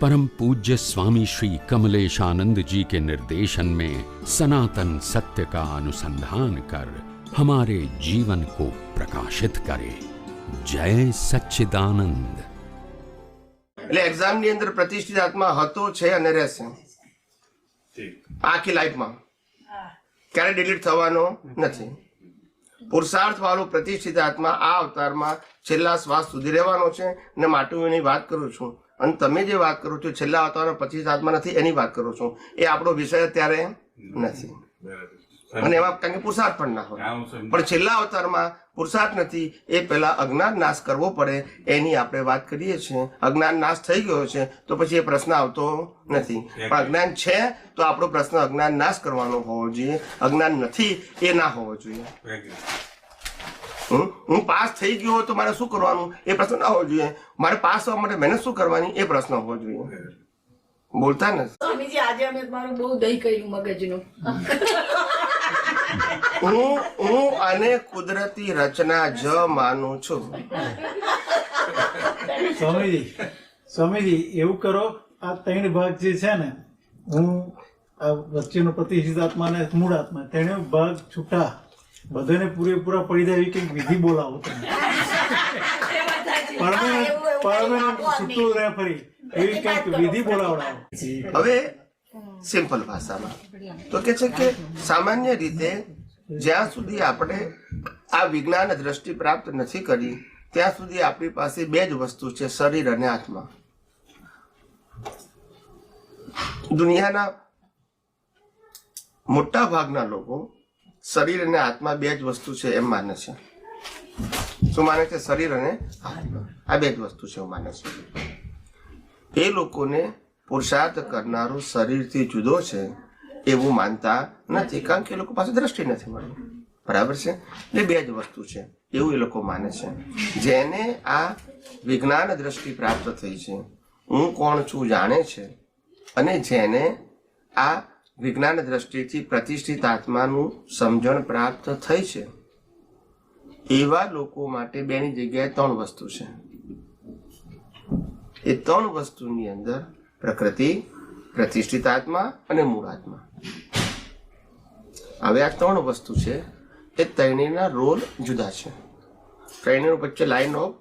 परम पूज्य स्वामी श्री कमलेशानंद जी के निर्देशन में सनातन सत्य का अनुसंधान कर हमारे जीवन को प्रकाशित करे जय सच्चिदानंद એટલે એક્ઝામની અંદર પ્રતિષ્ઠિત આત્મા હતો છે અને રહેશે આખી લાઈફમાં ક્યારે ડિલીટ થવાનો નથી પુરુષાર્થ વાળો પ્રતિષ્ઠિત આત્મા આ અવતારમાં છેલ્લા શ્વાસ સુધી રહેવાનો છે ને માટે હું એની વાત કરું છું અને તમે જે વાત કરો છો છેલ્લા અવતારમાં પચીસ હાથમાં નથી એની વાત કરો છો. એ આપણો વિષય અત્યારે નથી. અને એમાં કારણ કે પુરુષાર્થ પણ ના હોય. પણ છેલ્લા અવતારમાં પુરુષાર્થ નથી એ પહેલા અજ્ઞાન નાશ કરવો પડે એની આપણે વાત કરીએ છીએ. અજ્ઞાન નાશ થઈ ગયો છે તો પછી એ પ્રશ્ન આવતો નથી. પણ અજ્ઞાન છે તો આપણો પ્રશ્ન અજ્ઞાન નાશ કરવાનો હોવો જોઈએ. અજ્ઞાન નથી એ ના હોવો જોઈએ. હું? હું પાસ થઈ ગયો તો મારે શું કરવાનું? એ પ્રશ્ન ના હોવો જોઈએ. મારે પાસ થવા માટે મહેનત શું કરવાની? એ પ્રશ્ન હોવો જોઈએ. બોલતા ને? સ્વામીજી આજે અમે મારું બહુ દહીં કર્યું મગજનું. હું હું આને કુદરતી રચના જ માનું છું. સ્વામીજી સ્વામીજી એવું કરો આ ત્રણ ભાગ જે છે ને હું આ વચ્ચેનો પ્રતિષ્ઠિત આત્મા અને મૂળ આત્મા ત્રણેય ભાગ છૂટા. બધાને પૂરેપૂરા પડી જાય એવી કંઈક વિધિ બોલાવો તમે. પરમેનન્ટ પરમેનન્ટ રહે ફરી એવી કંઈક વિધિ બોલાવડાવો. હવે સિમ્પલ ભાષામાં. તો કે છે કે સામાન્ય રીતે જ્યાં સુધી આપણે આ વિજ્ઞાન દ્રષ્ટિ પ્રાપ્ત નથી કરી ત્યાં સુધી આપણી પાસે બે જ વસ્તુ છે શરીર અને આત્મા. દુનિયાના મોટા ભાગના લોકો શરીર અને આત્મા બે જ વસ્તુ છે એમ માને છે. શું માને છે? શરીર અને આત્મા. આ બે જ વસ્તુ છે એવું માને છે. એ લોકોને પુરુષાર્થ કરનારું શરીરથી જુદો છે એવું માનતા નથી. કારણ કે એ લોકો પાસે દ્રષ્ટિ નથી મળી બરાબર છે? એટલે બે જ વસ્તુ છે એવું એ લોકો માને છે. જેને આ વિજ્ઞાન દ્રષ્ટિ પ્રાપ્ત થઈ છે. હું કોણ છું જાણે છે. અને જેને આ વિજ્ઞાન દ્રષ્ટિથી પ્રતિષ્ઠિત આત્માનું સમજણ પ્રાપ્ત થઈ છે. એવા લોકો માટે બેની જગ્યાએ ત્રણ વસ્તુ છે. એ ત્રણ વસ્તુની અંદર પ્રકૃતિ પ્રતિષ્ઠિત આત્મા અને મૂળ આત્મા. હવે આ ત્રણ વસ્તુ છે. એ ત્રણેયના રોલ જુદા છે. ત્રણેય વચ્ચે લાઈન ઓફ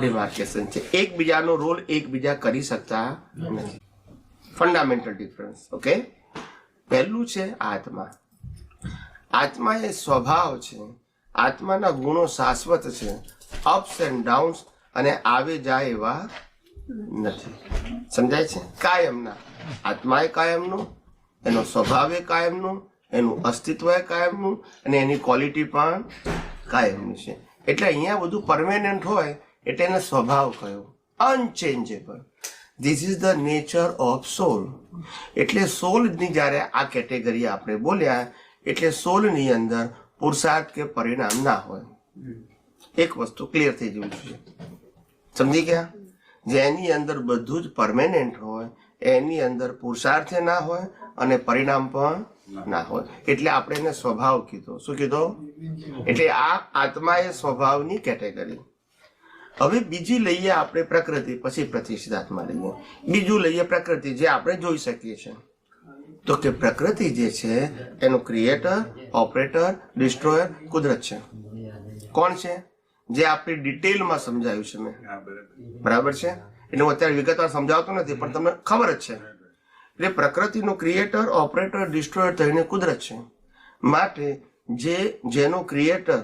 ડિમાર્કેશન છે. એકબીજાનો રોલ એકબીજા કરી શકતા નથી. ફંડામેન્ટલ ડિફરન્સ ઓકે પહેલું છે આત્મા. આત્મા એ સ્વભાવ છે. આત્માના ગુણો શાશ્વત છે. અપ્સ એન્ડ ડાઉન્સ અને આવે જાય એવા નથી. સમજાય છે? કાયમના. આત્મા એ કાયમનો, એનો સ્વભાવ એ કાયમનું, એનું અસ્તિત્વ એ કાયમનું અને એની ક્વોલિટી પણ કાયમની છે. એટલે અહીંયા બધું પરમેનન્ટ હોય એટલે એને સ્વભાવ કયો unchangeable this is the nature of soul એટલે સોલની જ્યારે આ કેટેગરી આપણે બોલ્યા એટલે સોલની અંદર પુરુષાર્થ કે પરિણામ ના હોય. એક વસ્તુ ક્લિયર થઈ જવું જોઈએ. સમજી ગયા? જેની અંદર બધું જ પરમેનન્ટ હોય એની અંદર પુરુષાર્થ ના હોય અને પરિણામ પણ ના હોય. એટલે આપણે એને સ્વભાવ કીધો. શું કીધો? એટલે આ આત્મા એ સ્વભાવની કેટેગરી. હવે બીજી લઈએ આપણે પ્રકૃતિ પછી પ્રતિષ્ઠિત આત્મા લઈએ બીજું લઈએ પ્રકૃતિ જે આપણે જોઈ શકીએ છીએ. તો કે પ્રકૃતિ જે છે એનું ક્રિએટર ઓપરેટર ડિસ્ટ્રોયર કુદરત છે. કોણ છે? જે આપણી ડિટેલમાં સમજાયું છે મેં. બરાબર. છે? એટલે હું અત્યારે વિગતવાર સમજાવતો નથી પણ તમને ખબર જ છે. એટલે પ્રકૃતિનું ક્રિએટર ઓપરેટર ડિસ્ટ્રોયર થઈને કુદરત છે. માટે જે જેનો ક્રિએટર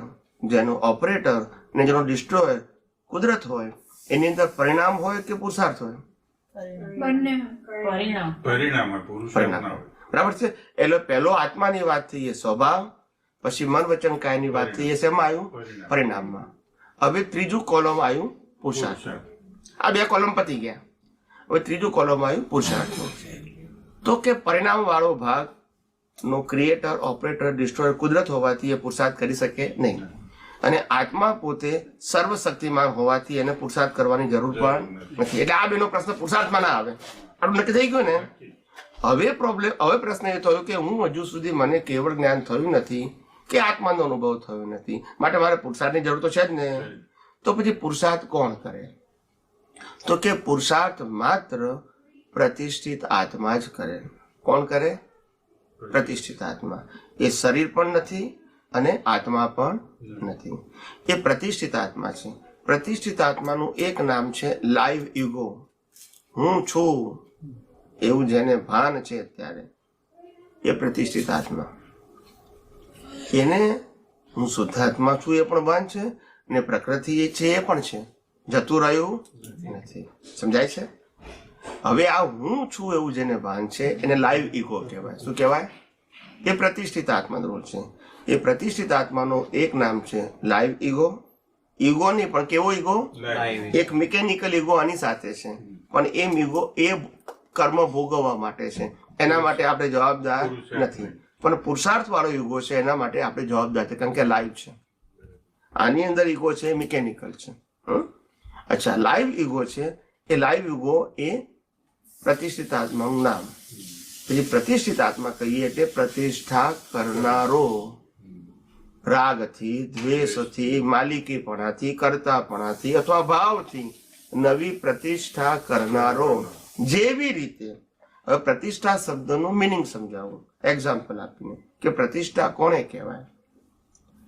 જેનો ઓપરેટર ને જેનો ડિસ્ટ્રોયર કુદરત હોય એની અંદર પરિણામ હોય કે પુરુષાર્થ હોય? પરિણામ. પરિણામ હોય, પુરુષાર્થ ના પરિણામ. હોય. બરાબર છે? એટલે પહેલો આત્માની વાત થઈ એ સ્વભાવ પછી મન વચન કાયની વાત થઈ એ શેમાં આવ્યું પરિણામમાં. હવે ત્રીજું કોલમ આવ્યું પુરુષાર્થ. પુરુષાર્થ. આ બે કોલમ પતી ગયા. હવે ત્રીજું કોલમ આવ્યું પુરુષાર્થ. તો કે પરિણામ વાળો ભાગ નો ક્રિએટર ઓપરેટર ડિસ્ટ્રોયર કુદરત હોવાથી એ પુરુષાર્થ કરી શકે નહીં. અને આત્મા પોતે સર્વશક્તિમાન હોવાથી એને પુરુષાર્થ કરવાની જરૂર પણ નથી. એટલે આ બેનો પ્રશ્ન પુરુષાર્થમાં ના આવે. આપણું નક્કી થઈ ગયું ને? હવે પ્રોબ્લેમ હવે પ્રશ્ન એ થયો કે હું હજુ સુધી મને કેવળ જ્ઞાન થયું નથી કે આત્માનો અનુભવ થયો નથી. માટે મારે પુરુષાર્થની જરૂર તો છે જ ને. તો પછી પુરુષાર્થ કોણ કરે? તો કે પુરુષાર્થ માત્ર પ્રતિષ્ઠિત આત્મા જ કરે. કોણ કરે? પ્રતિષ્ઠિત આત્મા. એ શરીર પણ નથી અને આત્મા પણ નથી. એ પ્રતિષ્ઠિત આત્મા છે. પ્રતિષ્ઠિત આત્માનું એક નામ છે લાઈવ યુગો હું છું. એવું જેને ભાન છે અત્યારે. એ પ્રતિષ્ઠિત આત્મા. એને હું શુદ્ધ આત્મા છું એ પણ ભાન છે ને પ્રકૃતિ એ છે એ પણ છે. જતું રહ્યું નથી. સમજાય છે? હવે આ હું છું એવું જેને ભાન છે એને લાઈવ ઈગો કહેવાય. શું કહેવાય? એ પ્રતિષ્ઠિત આત્મા રોલ છે. એ પ્રતિષ્ઠિત આત્માનું એક નામ છે લાઈવ ઈગો. ઈગો નહીં પણ કેવો ઈગો? એક મિકેનિકલ ઈગો આની સાથે છે. પણ એમ ઈગો એ કર્મ ભોગવવા માટે છે. એના માટે આપણે જવાબદાર નથી. પણ પુરુષાર્થ વાળો યુગો છે એના માટે આપણે જવાબદાર છે. કારણ કે લાઈવ છે. આની અંદર ઈગો છે મિકેનિકલ છે? અચ્છા લાઈવ ઈગો છે. એ લાઈવ ઈગો એ પ્રતિષ્ઠિત આત્માનું નામ. પછી પ્રતિષ્ઠિત આત્મા કહીએ એટલે પ્રતિષ્ઠા કરનારો રાગથી દ્વેષથી માલિકીપણાથી કરતાપણાથી અથવા ભાવથી નવી પ્રતિષ્ઠા કરનારો જેવી રીતે હવે પ્રતિષ્ઠા શબ્દનું મિનિંગ સમજાવું. એક્ઝામ્પલ આપીને, કે પ્રતિષ્ઠા કોને કહેવાય?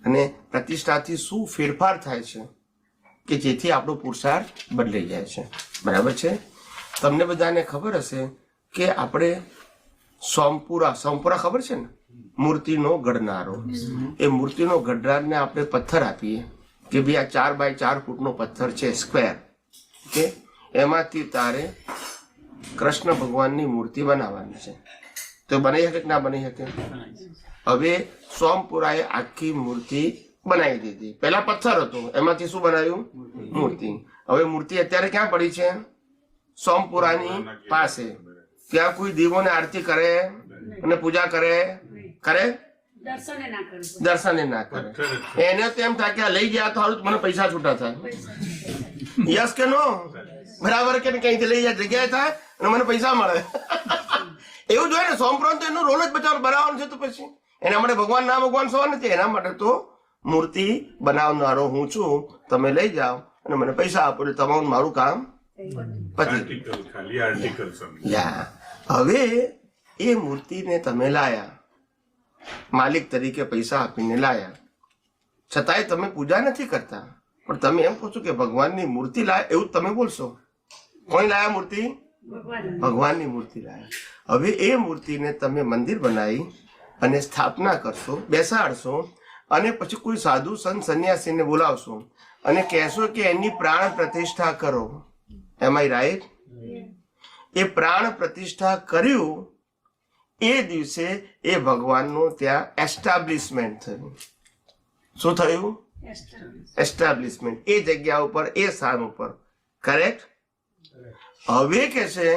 અને પ્રતિષ્ઠાથી શું ફેરફાર થાય છે? કે જેથી આપણો પુરુષાર્થ બદલાઈ જાય છે. બરાબર છે? તમને બધાને ખબર હશે કે આપણે સોમપુરા સોમપુરા ખબર છે ને? મૂર્તિનો ઘડનારો એ મૂર્તિનો ઘડનારને આપણે પથ્થર આપીએ કે ભાઈ આ ચાર બાય ચાર ફૂટનો પથ્થર છે સ્ક્વેર. કે એમાંથી તારે કૃષ્ણ ભગવાનની મૂર્તિ બનાવવાની છે. તો બની શકે કે ના બની શકે? હવે સોમપુરાએ આખી મૂર્તિ બનાવી દીધી. પહેલા પથ્થર હતું. એમાંથી શું બનાવ્યું મૂર્તિ. હવે મૂર્તિ અત્યારે ક્યાં પડી છે? સોમપુરાની પાસે. ત્યાં કોઈ દીવોને આરતી કરે અને પૂજા કરે? કરે? દર્શને ના ના કરે. એને તો એમ થાય કે લઈ ગયા તો સારું મને પૈસા છૂટા થાય. યસ કે નો? બરાબર કે કઈથી લઈ જાય જગ્યાએ થાય અને મને પૈસા મળે. એવું જોઈએ ને સોમપ્રાંત એનો રોલ જ બચાવ બનાવવાનો છે તો પછી. એના માટે ભગવાન ના ભગવાન સવાલ નથી એના માટે તો મૂર્તિ બનાવનારો હું છું. તમે લઈ જાઓ અને મને પૈસા આપો એટલે તમારું મારું કામ પતી આર્ટિકલ આર્ટિકલ યા હવે એ મૂર્તિને તમે લાયા. માલિક તરીકે પૈસા આપીને લાયા. છતાંય તમે પૂજા નથી કરતા. પણ તમે એમ કહો છો કે ભગવાનની મૂર્તિ લાયા, એવું તમે બોલશો? કોણ લાયા મૂર્તિ? ભગવાનની મૂર્તિ લાયા. હવે એ મૂર્તિને તમે મંદિર બનાવી અને સ્થાપના કરશો, બેસાડશો અને પછી કોઈ સાધુ સંત સંન્યાસીને બોલાવશો અને કહેશો કે એની પ્રાણ પ્રતિષ્ઠા કરો. એમ આઈ રાઈટ એ પ્રાણ પ્રતિષ્ઠા કર્યું એ દિવસે એ ભગવાનનું ત્યાં એસ્ટાબ્લિશમેન્ટ થયું. શું થયું? એસ્ટાબ્લિશમેન્ટ એ જગ્યા ઉપર એ સ્થાન ઉપર. કરેક્ટ હવે કે છે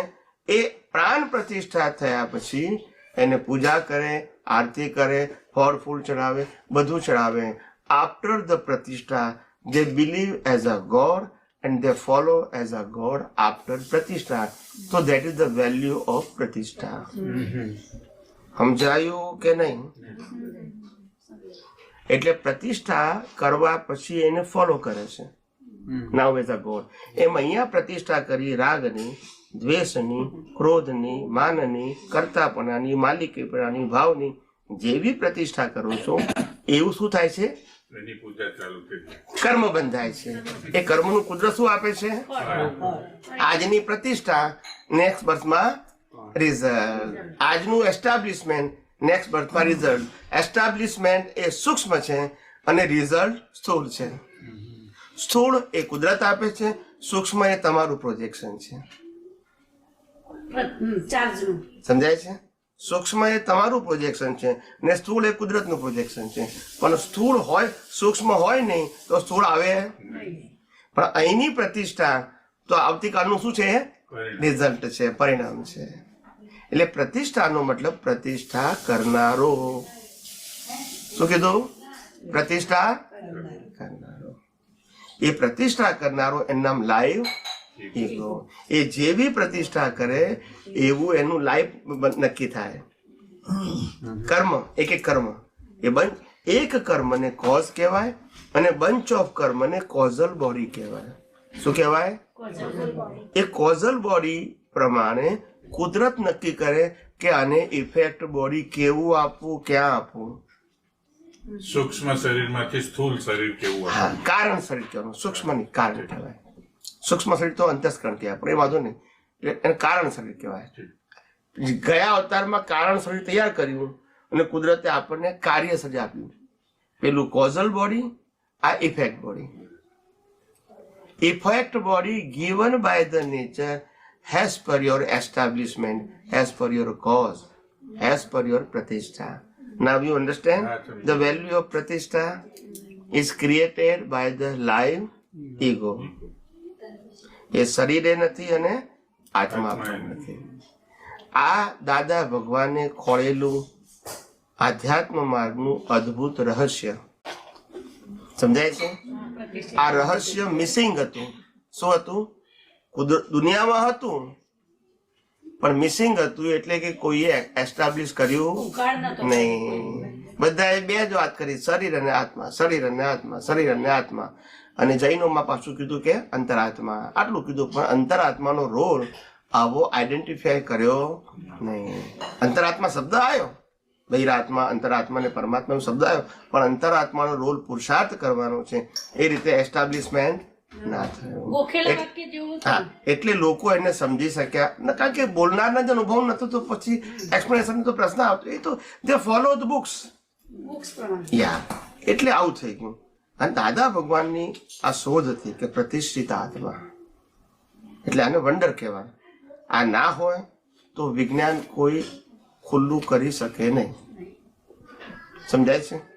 એ પ્રાણ પ્રતિષ્ઠા થયા પછી એને પૂજા કરે આરતી કરે ફળ ફૂલ ચડાવે બધું ચડાવે. આફ્ટર ધ પ્રતિષ્ઠા જે believe as a god and they follow as a god after પ્રતિષ્ઠા તો that is the value of પ્રતિષ્ઠા સમજાયું કે નહીં? એટલે પ્રતિષ્ઠા કરવા પછી એને ફોલો કરે છે. નાવ એઝ અ ગોડ એમ અહીંયા પ્રતિષ્ઠા કરી રાગની દ્વેષની ક્રોધની માનની કરતાપણાની માલિકીપણાની ભાવની જેવી પ્રતિષ્ઠા કરો છો એવું શું થાય છે? એની પૂજા ચાલુ થઈ કર્મ બંધાય છે. એ કર્મનું કુદરત શું આપે છે? આજની પ્રતિષ્ઠા નેક્સ્ટ બર્થમાં રિઝલ્ટ આજનું એસ્ટાબ્લિશમેન્ટ નેક્સ્ટ બર્થમાં રિઝલ્ટ એસ્ટાબ્લિશમેન્ટ એ સૂક્ષ્મ છે અને રિઝલ્ટ સ્થૂળ છે. સ્થૂળ એ કુદરત આપે છે સૂક્ષ્મ એ તમારું પ્રોજેક્શન છે. સમજાય છે? સૂક્ષ્મ એ તમારું પ્રોજેક્શન છે ને સ્થૂળ એ કુદરતનું પ્રોજેક્શન છે. પણ સ્થૂળ હોય સૂક્ષ્મ હોય નહીં તો સ્થૂળ આવે પણ અહીંની પ્રતિષ્ઠા તો આવતીકાલનું શું છે. રિઝલ્ટ છે પરિણામ છે. એટલે પ્રતિષ્ઠાનો મતલબ પ્રતિષ્ઠા કરનારો. શું કીધું? પ્રતિષ્ઠા કરનારો. એ પ્રતિષ્ઠા કરનારો એનું નામ લાઈવ ઈગો એ જેવી પ્રતિષ્ઠા કરે એવું એનું લાઈફ નક્કી થાય. કર્મ એક એક કર્મ. એ બંચ એક કર્મને કોઝ કહેવાય અને બંચ ઓફ કર્મને કોઝલ બોડી કહેવાય. શું કહેવાય? એ કોઝલ બોડી પ્રમાણે કુદરત નક્કી કરે કે આને ઇફેક્ટ બોડી કેવું આપવું ક્યાં આપવું. સૂક્ષ્મ શરીરમાંથી સ્થૂલ શરીર કેવું કારણ શરીર કેવું સૂક્ષ્મ નહીં કારણ કહેવાય. સૂક્ષ્મ શરીર તો અંતસ્કરણ કહેવાય પણ એ વાંધો નહીં એટલે એને કારણ શરીર કહેવાય ગયા અવતારમાં કારણ શરીર તૈયાર કર્યું અને કુદરતે આપણને કાર્ય શરીર આપ્યું પેલું કોઝલ બોડી આ effect body effect body given by the nature as per your establishment as per your cause as per your pratishtha now you understand the value of pratishtha is created by the live ego એ શરીરે નથી અને આત્મા પણ નથી. આ દાદા ભગવાને ખોળેલું આધ્યાત્મ માર્ગનું અદ્ભુત રહસ્ય. સમજાય છે? આ રહસ્ય મિસિંગ હતું. શું હતું? દુનિયામાં હતું. પણ મિસિંગ હતું એટલે કે કોઈએ એસ્ટાબ્લિશ કર્યું નહીં. બધાએ બે જ વાત કરી. શરીર અને આત્મા શરીર અને આત્મા શરીર અને આત્મા. અને જૈનોમાં પાછું કીધું કે અંતરાત્મા. આટલું કીધું પણ અંતરાત્માનો રોલ આવો આઈડેન્ટિફાય કર્યો નહીં. અંતરાત્મા શબ્દ આવ્યો બહિરાત્મા અંતરાત્મા અને પરમાત્માનો શબ્દ આવ્યો પણ અંતરાત્માનો રોલ પુરુષાર્થ કરવાનો છે. એ રીતે એસ્ટાબ્લિશમેન્ટ ના થયો. એટલે લોકો એને સમજી શક્યા. ન- કારણ કે બોલનારના જ અનુભવ નતો તો પછી એક્સપ્લેનેશન તો પ્રશ્ન આવતો. એ તો દે ફોલો ધ બુક્સ યા એટલે આવું થઈ ગયું. અને દાદા ભગવાનની આ શોધ હતી કે પ્રતિષ્ઠિત આત્મા. એટલે આને વંડર કહેવાય. આ ના હોય તો વિજ્ઞાન કોઈ ખુલ્લું કરી શકે નહીં. સમજાય છે?